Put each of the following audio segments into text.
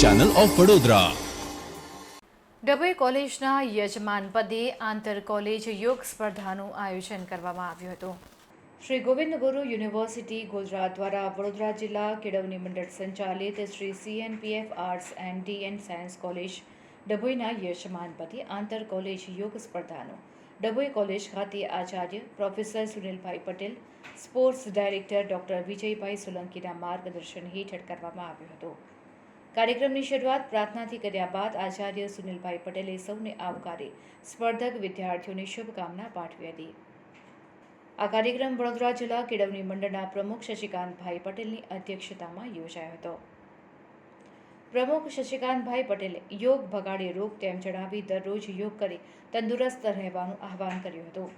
Channel of Vadodara Dabhoi કોલેજના યજમાન પદે આંતર કોલેજ યોગ સ્પર્ધાનું આયોજન કરવામાં આવ્યું હતું. શ્રી ગોવિંદ ગુરુ યુનિવર્સિટી ગુજરાત દ્વારા વડોદરા જિલ્લા કેળવણી મંડળ સંચાલિત Shri CNPF arts and D and science college ડભોઈના યજમાન પદે આંતર કોલેજ યોગ સ્પર્ધાનું ડભોઈ કોલેજ ખાતે Acharya professor Sunilbhai Patel, sports director doctor Vijaybhai સોલંકીના માર્ગદર્શન હેઠળ કરવામાં આવ્યું હતું. કાર્યક્રમની શરૂઆત પ્રાર્થનાથી કર્યા બાદ આચાર્ય સુનિલભાઈ પટેલે સૌને આવકારી સ્પર્ધક વિદ્યાર્થીઓને શુભકામના પાઠવી હતી. આ કાર્યક્રમ વડોદરા જિલ્લા કેળવણી મંડળના પ્રમુખ શશિકાંતભાઈ પટેલની અધ્યક્ષતામાં યોજાયો હતો. પ્રમુખ શશિકાંતભાઈ પટેલે યોગ ભગાડે રોગ તેમ જણાવી દરરોજ યોગ કરી, તંદુરસ્ત રહેવાનું આહવાન કર્યું હતું.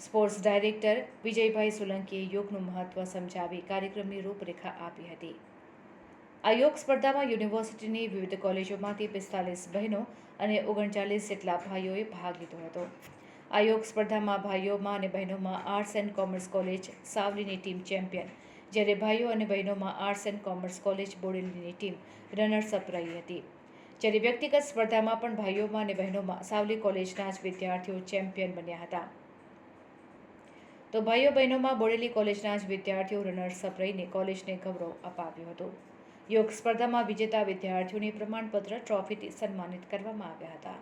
સ્પોર્ટ્સ ડાયરેક્ટર વિજયભાઈ સોલંકીએ યોગનું મહત્વ સમજાવી કાર્યક્રમની રૂપરેખા આપી હતી. આ યોગ સ્પર્ધામાં યુનિવર્સિટીની વિવિધ કોલેજોમાંથી પિસ્તાલીસ બહેનો અને ઓગણચાલીસ જેટલા ભાઈઓએ ભાગ લીધો હતો. આ યોગ સ્પર્ધામાં ભાઈઓમાં અને બહેનોમાં આર્ટ્સ એન્ડ કોમર્સ કોલેજ, સાવલીની ટીમ ચેમ્પિયન જ્યારે ભાઈઓ અને બહેનોમાં આર્ટ્સ એન્ડ કોમર્સ કોલેજ બોડેલીની ટીમ રનર્સ અપ રહી હતી. જ્યારે વ્યક્તિગત સ્પર્ધામાં પણ ભાઈઓમાં અને બહેનોમાં સાવલી કોલેજના જ વિદ્યાર્થીઓ ચેમ્પિયન બન્યા હતા. તો ભાઈઓ બહેનોમાં બોડેલી કોલેજના જ વિદ્યાર્થીઓ રનર્સ અપ રહીને કોલેજને ગૌરવ અપાવ્યું હતું. યોગ સ્પર્ધામાં વિજેતા વિદ્યાર્થીઓને પ્રમાણપત્ર ટ્રોફીથી સન્માનિત કરવામાં આવ્યા હતા.